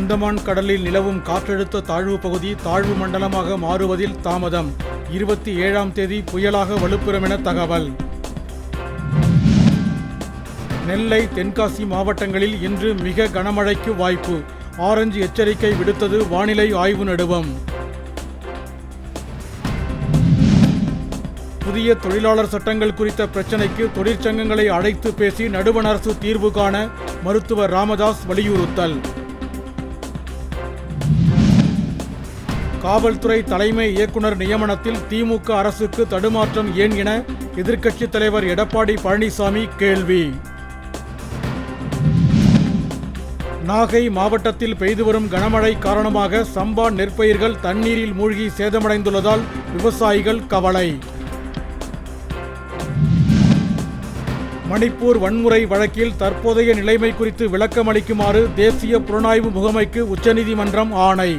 அந்தமான் கடலில் நிலவும் காற்றழுத்த தாழ்வு பகுதி தாழ்வு மண்டலமாக மாறுவதில் தாமதம். இருபத்தி ஏழாம் தேதி புயலாக வலுப்பெறும் என தகவல். நெல்லை தென்காசி மாவட்டங்களில் இன்று மிக கனமழைக்கு வாய்ப்பு. ஆரஞ்சு எச்சரிக்கை விடுத்தது வானிலை ஆய்வு நடுவம். புதிய தொழிலாளர் சட்டங்கள் குறித்த பிரச்சினைக்கு தொழிற்சங்கங்களை அழைத்து பேசி நடுவண் அரசு தீர்வு காண மருத்துவர் ராமதாஸ் வலியுறுத்தல். காவல்துறை தலைமை இயக்குனர் நியமனத்தில் திமுக அரசுக்கு தடுமாற்றம் ஏன் என எதிர்க்கட்சித் தலைவர் எடப்பாடி பழனிசாமி கேள்வி. நாகை மாவட்டத்தில் பெய்து வரும் கனமழை காரணமாக சம்பா நெற்பயிர்கள் தண்ணீரில் மூழ்கி சேதமடைந்துள்ளதால் விவசாயிகள் கவலை. மணிப்பூர் வன்முறை வழக்கில் தற்போதைய நிலைமை குறித்து விளக்கமளிக்குமாறு தேசிய புலனாய்வு முகமைக்கு உச்சநீதிமன்றம் ஆணை.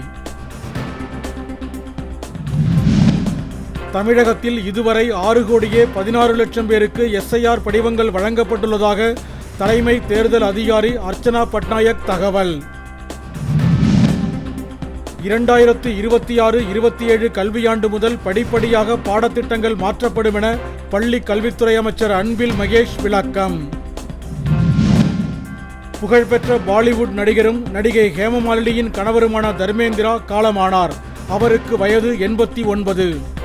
தமிழகத்தில் இதுவரை ஆறு கோடியே பதினாறு லட்சம் பேருக்கு எஸ்ஐஆர் படிவங்கள் வழங்கப்பட்டுள்ளதாக தலைமை தேர்தல் அதிகாரி அர்ச்சனா பட்நாயக் தகவல். இரண்டாயிரத்து இருபத்தி ஆறு இருபத்தி ஏழு கல்வியாண்டு முதல் படிப்படியாக பாடத்திட்டங்கள் மாற்றப்படும் என பள்ளி கல்வித்துறை அமைச்சர் அன்பில் மகேஷ் விளக்கம். புகழ்பெற்ற பாலிவுட் நடிகரும் நடிகை ஹேமமாலினியின் கணவருமான தர்மேந்திரா காலமானார். அவருக்கு வயது எண்பத்தி ஒன்பது.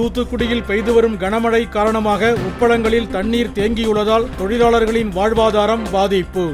தூத்துக்குடியில் பெய்து வரும் கனமழை காரணமாக உப்பளங்களில் தண்ணீர் தேங்கியுள்ளதால் தொழிலாளர்களின் வாழ்வாதாரம் பாதிப்பு.